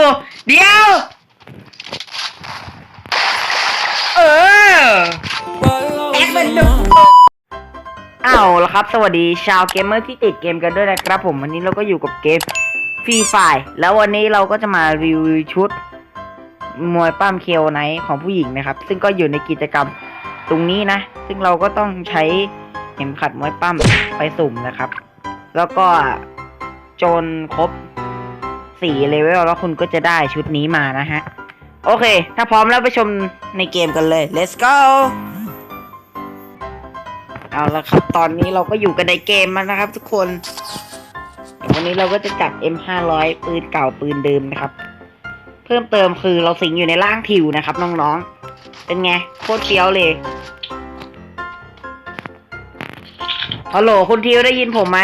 อยู่ เดี๋ยว เออแอคเป็นดุเอาละครับ สวัสดีชาวเกมเมอร์ที่ติดเกมกันด้วยนะครับ ผมวันนี้เราก็อยู่กับเกมฟรีไฟแล้ววันนี้เราก็จะมารีวิวชุด มวยปั้มเคลไนท์ของผู้หญิงนะครับ ซึ่งก็อยู่ในกิจกรรมตรงนี้นะ ซึ่งเราก็ต้องใช้เข็มขัดมวยปั้มไปสุ่มนะครับ แล้วก็จนครบ สี่เลเวลแล้วคุณก็จะได้ชุดนี้มานะฮะ โอเค ถ้าพร้อมแล้วไปชมในเกมกันเลย let's go เอาละครับ ตอนนี้เราก็อยู่กันในเกมแล้วนะครับทุกคน วันนี้เราก็จะจับ M500 ปืนเก่าปืนเดิมนะครับ เพิ่มเติมคือเราสิงอยู่ในร่างทิวนะครับน้องๆ เป็นไง โคตรเฟี้ยวเลยฮัลโหลคุณทิวได้ยินผมไหม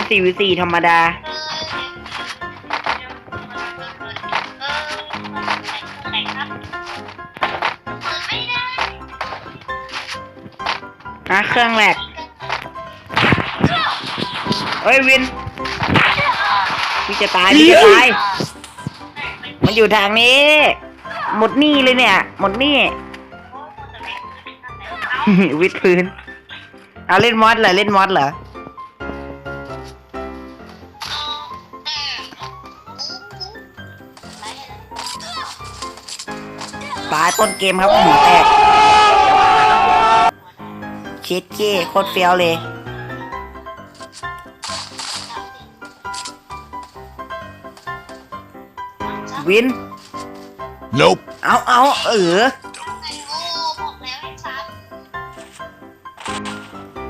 ค์เนี่ยเป็น 4v4 ธรรมดาเออไหนครับเปิดไม่ได้นะเครื่องแหลกเอ้ยวิน พี่จะตายพี่จะตาย มันอยู่ทางนี้ หมดหนี่เลยเนี่ย หมดหนี่วิดพื้น เอาเล่นมอสเหรอ เล่นมอสเหรอ ตายต้นเกมครับหัวแตกเช็ดเก้โคตรเฟี้ยวเลย วิน Nope. เอาเอาเออโอ้บอกแล้วให้ซับ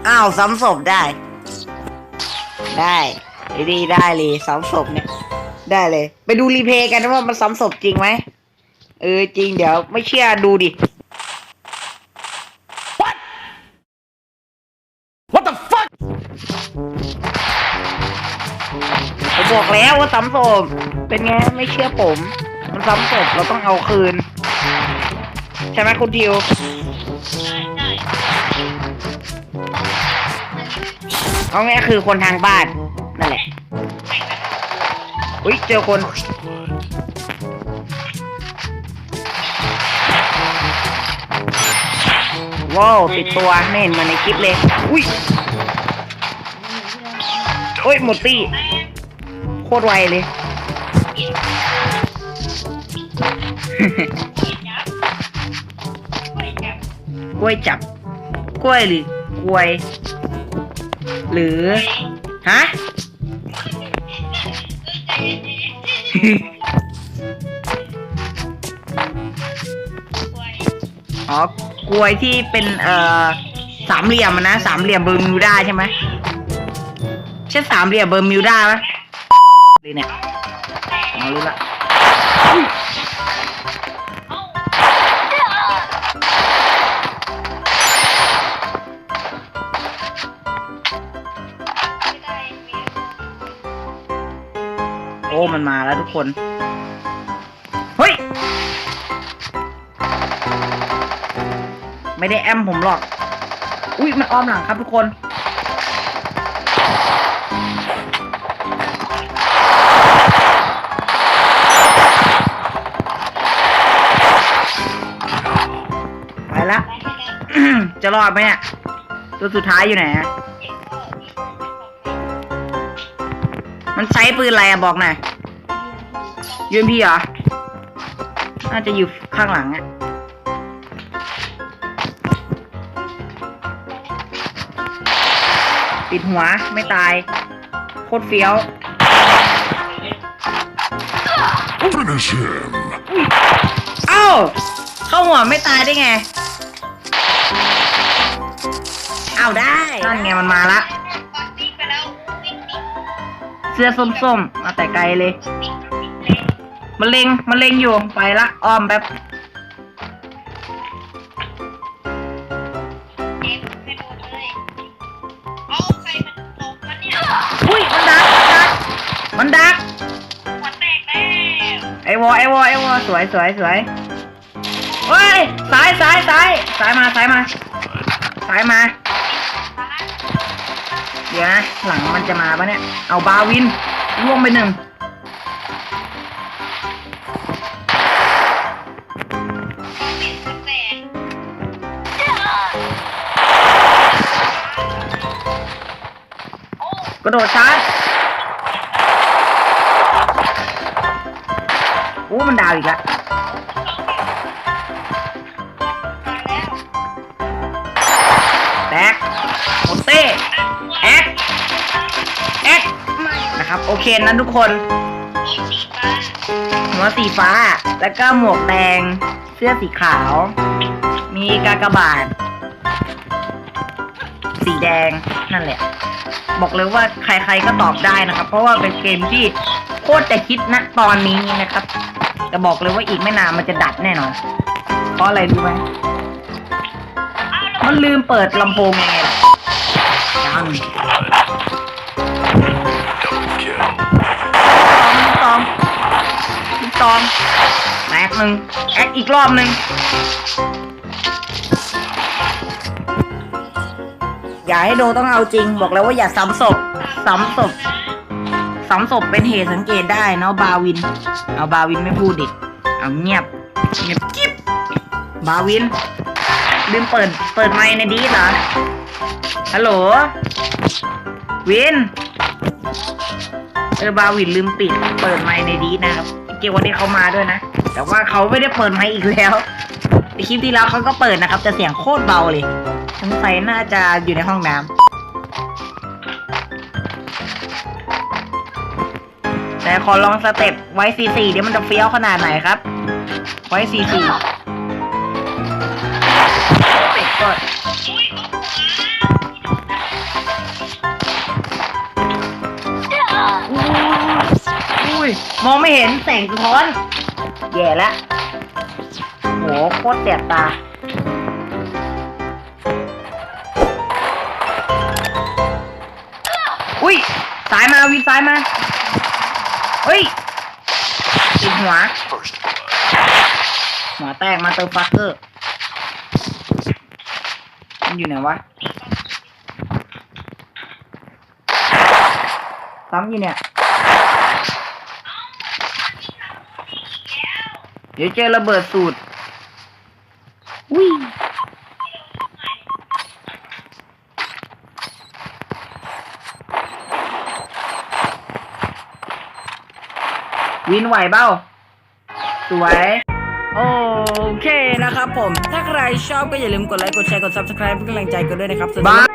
อ้าวซ้ำศพได้ ได้ดีได้เลยซ้ำศพเนี่ย ได้เลย ไปดูรีเพลย์กันนะว่ามันซ้ำศพจริงไหม เออจริงเดี๋ยวไม่เชื่อดูดิ What What the fuck ผมบอกแล้วว่าซ้ำศพเป็นไงไม่เชื่อผม มันซ้ำศพเราต้องเอาคืน ใช่ไหมคุณทิวได้ได้เอาง่ายๆคือคนทางบ้าน นั่นแหละ อุ้ยเจอคน ว้าวติดตัวไม่เห็นมาในคลิปเลย อุ้ยโอ้ยหมดตี้โคตรไวเลย กล้วยจับ กล้วยหรือกล้วย หรือ ฮะ อ๋อ กลวยที่เป็นเอ่อสามเหลี่ยมอะนะสามเหลี่ยมเบอร์มิวด้าใช่ไหมใช่สามเหลี่ยมเบอร์มิวด้าไหมเลยเนี่ยอ๋อรู้ละโอ้มันมาแล้วทุกคน ไม่ได้แอมผมหรอก อุ้ยมันอ้อมหลังครับทุกคน ไปละ จะรอดไหมเนี่ย ตัวสุดท้ายอยู่ไหนอะมันใช้ปืนอะไรอะบอกหน่อยยูเอ็มพี่เหรอ น่าจะอยู่ข้างหลังอะ ปิดหัวไม่ตาย โคตรเฟี้ยว Finish him. เอ้า เข้าหัวไม่ตายได้ไง เอาได้นั่นไงมันมาละปาร์ตี้ไปแล้ววิ่งหนีเสื้อส้มๆมาแต่ไกลเลยวิ่งหนีเลยมันเล็งมันเล็งอยู่ไปละอ้อมแบบ มันดัก หัวแตกแล้วไอวอไอวอไอวอสวยสวยสวยเฮ้ยซ้ายซ้ายซ้ายซ้ายมาซ้ายมาซ้ายมาตายเดี๋ยวนะหลังมันจะมาปะเนี่ย เอาบาวินล่วงไปหนึ่งแปลกโอ้กระโดดชาร์จ อ้มันดาวอีกแล้วแล้วแตกโมเต้แอคแอคนะครับ โอเคนะทุกคนหัวสีฟ้า แล้วก็หมวกแดง เสื้อสีขาว มีกากบาท สีแดง นั่นแหละ บอกเลยว่าใครๆก็ตอบได้นะครับ เพราะว่าเป็นเกมที่โคตรจะคิดณตอนนี้นะครับ แต่บอกเลยว่าอีกไม่นานมันจะดับแน่นอน เพราะอะไรรู้ไหมมันลืมเปิดลำโพงยังไงล่ะยัง Double kill. ตองตองแตกหนึ่งแอคอีกรอบหนึ่งอย่าให้โดต้องเอาจริง บอกแล้วว่าอย่าซ้ำศพซ้ำศพ ซ้ำศพเป็นเหตุสังเกตได้เนาะบาวิน เอาบาวินไม่พูดดิเอาเงียบเงียบกิ๊บบาวินลืมเปิดเปิดไมค์ในดีเหรอฮัลโหลวินเออบาวินลืมปิด เปิดไมค์ในดีนะครับเกี่ยววันนี้เขามาด้วยนะ แต่ว่าเขาไม่ได้เปิดไมค์อีกแล้วคลิปที่แล้วเขาก็เปิดนะครับ แต่เสียงโคตรเบาเลยสงสัยน่าจะอยู่ในห้องน้ำ แต่ขอลองสเต็ปไว้ซีซีเดี๋ยวมันจะเฟี้ยวขนาดไหนครับ ไว้ซีซีเป็ดก็อุ้ยมองไม่เห็นแสงสะท้อน แย่แล้วโหโคตรเสียบตาอุ้ยสายมาวินซ้ายมา เฮ้ยติดหัว หัวแตกมาเตอร์ฟักเกอร์มันอยู่ไหนวะซ้ำอยู่เนี่ย เดี๋ยวเจอระเบิดสูตรวิ วินไหวเบ้า สวย โอเคนะครับผม ถ้าใครชอบก็อย่าลืมกดไลค์ กดแชร์ กด subscribe เป็นกำลังใจกันด้วยนะครับบาย